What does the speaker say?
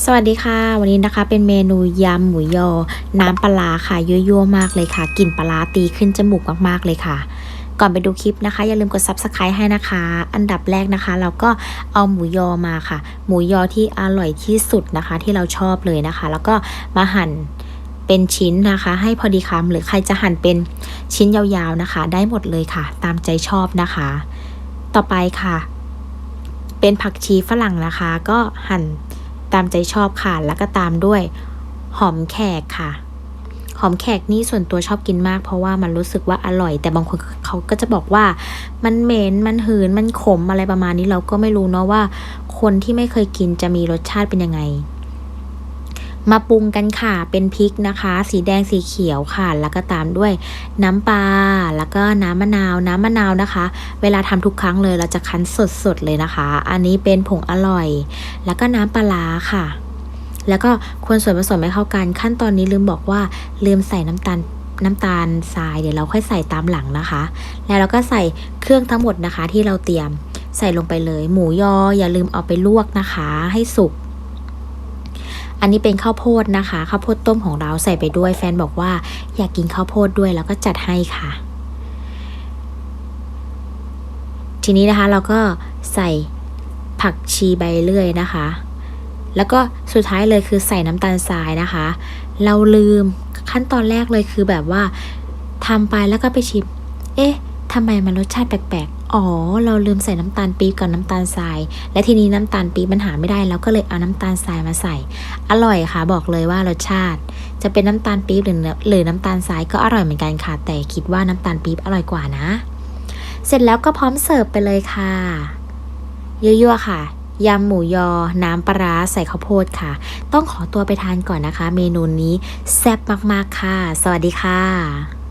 สวัสดีค่ะ วันนี้นะคะเป็นเมนูยำหมูยอ น้ำปลาค่ะยั่วๆมากเลยค่ะกลิ่นปลาร้าตีขึ้นจมูกมากๆเลยค่ะ ก่อนไปดูคลิปนะคะ อย่าลืมกด subscribe ให้นะคะ อันดับแรกนะคะ เราก็เอาหมูยอมาค่ะ หมูยอที่อร่อยที่สุดนะคะ ที่เราชอบเลยนะคะ แล้วก็มาหั่นเป็นชิ้นนะคะ ให้พอดีคำหรือใครจะหั่นเป็นชิ้นยาวๆนะคะ ได้หมดเลยค่ะ ตามใจชอบนะคะ ต่อไปค่ะ เป็นผักชีฝรั่งนะคะ ก็หั่น ตามใจชอบค่ะ แล้วก็ตามด้วย หอมแขกค่ะ หอมแขกนี่ส่วนตัวชอบกินมาก เพราะว่ามันรู้สึกว่าอร่อย แต่บางคนเขาก็จะบอกว่ามันเหม็นมันหืนมันขมอะไรประมาณนี้เราก็ไม่รู้เนาะว่า คนที่ไม่เคยกินจะมีรสชาติเป็นยังไง มาปรุงกันค่ะ เป็นพริกนะคะ สีแดงสีเขียวค่ะ แล้วก็ตามด้วยน้ำปลา แล้วก็น้ำมะนาว น้ำมะนาวนะคะ เวลาทำทุกครั้งเลยเราจะคั้นสดๆเลยนะคะ อันนี้เป็นผงอร่อย แล้วก็น้ำปลาค่ะ แล้วก็คนส่วนผสมให้เข้ากัน ขั้นตอนนี้ลืมบอกว่าลืมใส่น้ำตาลน้ำตาลทรายเดี๋ยวเราค่อยใส่ตามหลังนะคะ แล้วเราก็ใส่เครื่องทั้งหมดนะคะที่เราเตรียมใส่ลงไปเลย หมูยออย่าลืมเอาไปลวกนะคะ ให้สุก อันนี้เป็นข้าวโพดนะคะข้าวโพดต้มของเราใส่ไปด้วยแฟนบอกว่าอยากกินข้าวโพดด้วยแล้วก็จัดให้ค่ะ ทีนี้นะคะเราก็ใส่ผักชีใบเลื่อยนะคะ แล้วก็สุดท้ายเลยคือใส่น้ำตาลทรายนะคะ เราลืมขั้นตอนแรกเลยคือแบบว่าทำไปแล้วก็ไปชิม เอ๊ะทำไมมันรสชาติแปลกๆ อ๋อ เราลืมใส่น้ำตาลปี๊บกับน้ำตาลทราย และทีนี้น้ำตาลปี๊บมันหาไม่ได้เราก็เลยเอาน้ำตาลทรายมาใส่ อร่อยค่ะ บอกเลยว่ารสชาติ จะเป็นน้ำตาลปี๊บหรือหรือน้ำตาลทรายก็อร่อยเหมือนกันค่ะ แต่คิดว่าน้ำตาลปี๊บอร่อยกว่านะ เสร็จแล้วก็พร้อมเสิร์ฟไปเลยค่ะยั่วๆค่ะยำหมูยอ น้ำปลาร้าใส่ข้าวโพดค่ะ ต้องขอตัวไปทานก่อนนะคะ เมนูนี้แซ่บมากๆค่ะ สวัสดีค่ะ